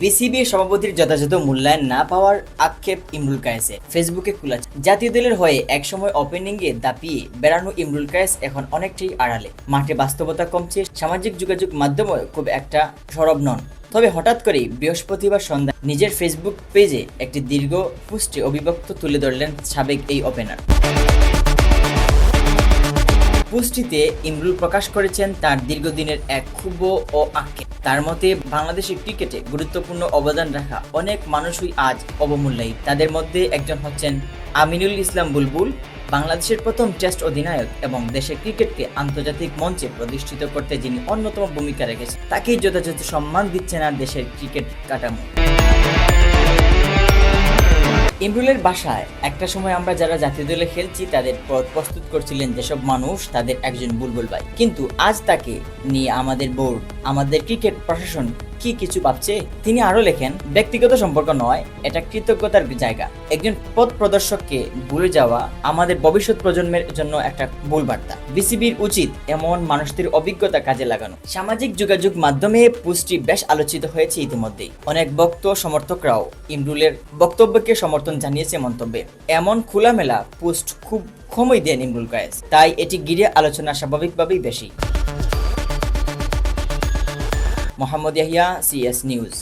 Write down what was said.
BCB সভাপতির যথাযথ মূল্যায়ন না পাওয়ার আক্ষেপ ইমরুল কায়েসে। ফেসবুকে খোলা জাতীয় দলের হয়ে একসময় ওপেনিংয়ে দাপিয়ে বেড়ানো ইমরুল কায়েস এখন অনেকটাই আড়ালে। মাঠে বাস্তবতা কমছে, সামাজিক যোগাযোগ মাধ্যমে খুব একটা সরব নন। তবে হঠাৎ করেই বৃহস্পতিবার সন্ধ্যা নিজের ফেসবুক পেজে একটি দীর্ঘ পোস্টে অভিব্যক্ত তুলে ধরলেন সাবেক এই ওপেনার পোস্টটিতে ইমরুল প্রকাশ করেছেন তার দীর্ঘদিনের এক ক্ষুব্ধ ও আক্ষেপ তার মতে বাংলাদেশের ক্রিকেটে গুরুত্বপূর্ণ অবদান রাখা অনেক মানুষই আজ অবমূল্যায়িত তাদের মধ্যে একজন হচ্ছেন আমিনুল ইসলাম বুলবুল, বাংলাদেশের প্রথম টেস্ট অধিনায়ক এবং দেশের ক্রিকেটকে আন্তর্জাতিক মঞ্চে প্রতিষ্ঠিত করতে যিনি অন্যতম ভূমিকা রেখেছেন, তাকেই যথাযথ সম্মান দিচ্ছে না দেশের ক্রিকেট কাঠামো। ইমরুলের বাসায় একটা সময় আমরা যারা জাতীয় দলে খেলছি, তাদের প্রস্তুত করছিলেন যেসব মানুষ, তাদের একজন বুলবুল ভাই। কিন্তু আজ তাকে নিয়ে আমাদের বোর্ড, আমাদের ক্রিকেট প্রশাসন কি কিছু ভাবছে? তিনি আরও লেখেন, ব্যক্তিগত সম্পর্ক নয়, এটা কৃতজ্ঞতার জায়গা। একজন পথ প্রদর্শককে ভুলে যাওয়া আমাদের ভবিষ্যৎ প্রজন্মের জন্য একটা ভুল বার্তা। বিসিবির উচিত এমন মানুষদের অভিজ্ঞতা কাজে লাগানো। সামাজিক যোগাযোগ মাধ্যমে পুষ্টি বেশ আলোচিত হয়েছে ইতিমধ্যেই। অনেক বক্ত সমর্থকরাও ইমরুলের বক্তব্যকে সমর্থন জানিয়েছে মন্তব্যে। এমন খোলামেলা পোস্ট খুব কমই দেন ইমরুল কায়েস তাই এটি ঘিরে আলোচনা স্বাভাবিকভাবেই বেশি। Mohammad Yahya CS news